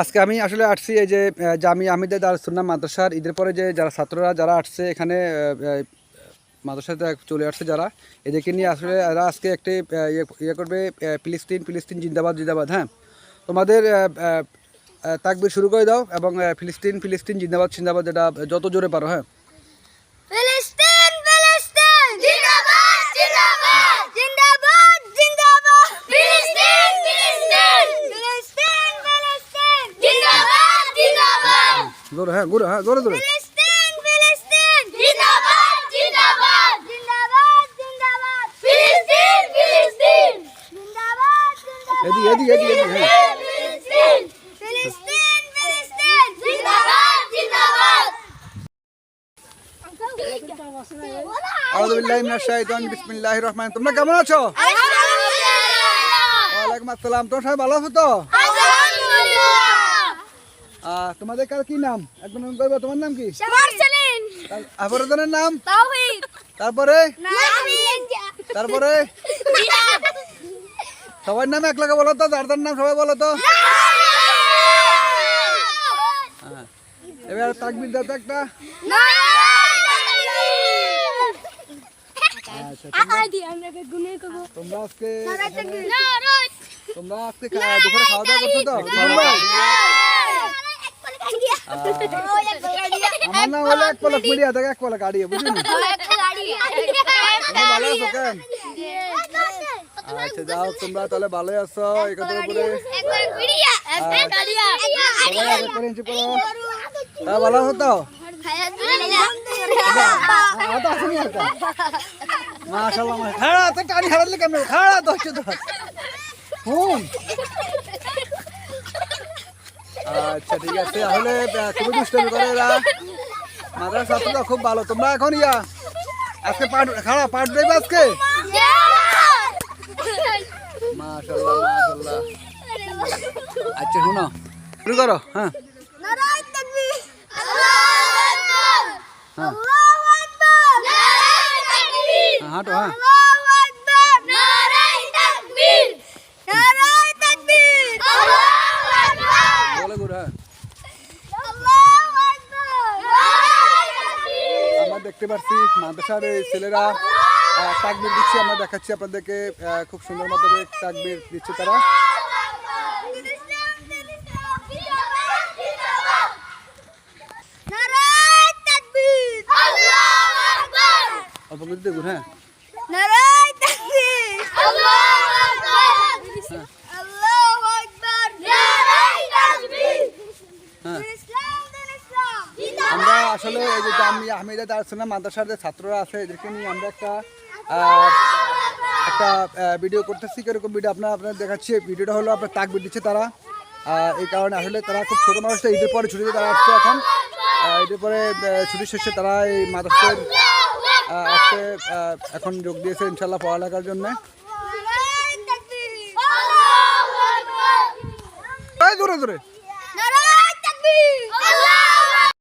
আজকে আমি আসলে আসছি এই যে জামি আহমেদে দার সুন্না মাদ্রাসার। ঈদের পরে যে যারা ছাত্ররা, যারা আসছে এখানে মাদ্রাসাতে চলে আসছে যারা, এদেরকে নিয়ে আসলে এরা আজকে একটি ইয়ে ইয়ে করবে ফিলিস্তিন ফিলিস্তিন জিন্দাবাদ জিন্দাবাদ হ্যাঁ? তোমাদের তাকবির শুরু করে দাও এবং ফিলিস্তিন ফিলিস্তিন জিন্দাবাদ জিন্দাবাদ, যেটা যত জোরে পারো হ্যাঁ ফিলিস্তিন ফিলিস্তিন জিন্দাবাদ জিন্দাবাদ জিন্দাবাদ জিন্দাবাদ ফিলিস্তিন ফিলিস্তিন ফিলিস্তিন ফিলিস্তিন জিন্দাবাদ জিন্দাবাদ জোরে হ্যাঁ জোরে হ্যাঁ জোরে জোরে এদিকে এদিকে এদিকে এদিকে হ্যাঁ। তোমরা কেমন আছো? ওয়ালাইকুম আসসালাম। তোমরা সবাই ভালো আছো তো? তোমাদের কার কি নাম? একজন নাম করবে তোমার নাম কি? আফরোজনের নাম? তারপরে? তারপরে? সবার নাম এক লাগে বলো তো যার যার নাম সবাই বলো তো। হ্যাঁ। এবার তাকবির দাও একটা। তোমরা আজকে তোমরা আজকে দুপুরে খাওয়া দাওয়া করছ তো? আমার নাম হলো এক পলক মিডিয়া থেকে এক পলক গাড়ি বুঝলি? তোমরা ভালো আছো কেন? আচ্ছা যাও তোমরা তাহলে ভালো আছো এই কথার উপরে। সবাই আগে করে ইঞ্চি করো তারা ভালো আছো তো? মাশাল্লাহ খাড়া তো টানি হারালে কেমন? খাড়া হুম। আচ্ছা ঠিক আছে। তাহলে খুবই দুষ্টামি করে এরা। মাদ্রাসা ছাত্ররা খুব ভালো। তোমরা এখন ইয়া আজকে পাঠ খাড়া পাঠ দেবে আজকে? মাশাল্লাহ মাশাল্লাহ আচ্ছা শুনো। শুরু করো হ্যাঁ। হ্যাঁ। হ্যাঁ, হাঁটো হ্যাঁ। আমরা দেখতে পাচ্ছি মাদ্রাসার এই ছেলেরা তাকবির দিচ্ছে। আমরা দেখাচ্ছি আপনাদেরকে খুব সুন্দর মাধ্যমে তাকবির দিচ্ছে তারা। অল্প করে দেখুন হ্যাঁ। আসলে এই যে জামি আহমেদা দারসুনা মাদ্রাসার যে ছাত্ররা আছে, এদেরকে নিয়ে আমরা একটা একটা ভিডিও করতেছি। কীরকম ভিডিও আপনার আপনার দেখাচ্ছি। ভিডিওটা হলো আপনার তাকবির দিচ্ছে তারা। এই কারণে আসলে তারা খুব ছোটো মানুষ, তো ঈদের পরে ছুটিতে তারা আসছে এখন। ঈদের পরে ছুটি শেষে তারা এই মাদ্রাসার আসছে এখন যোগ দিয়েছে ইনশাল্লাহ পড়ালেখার জন্য। দূরে দূরে।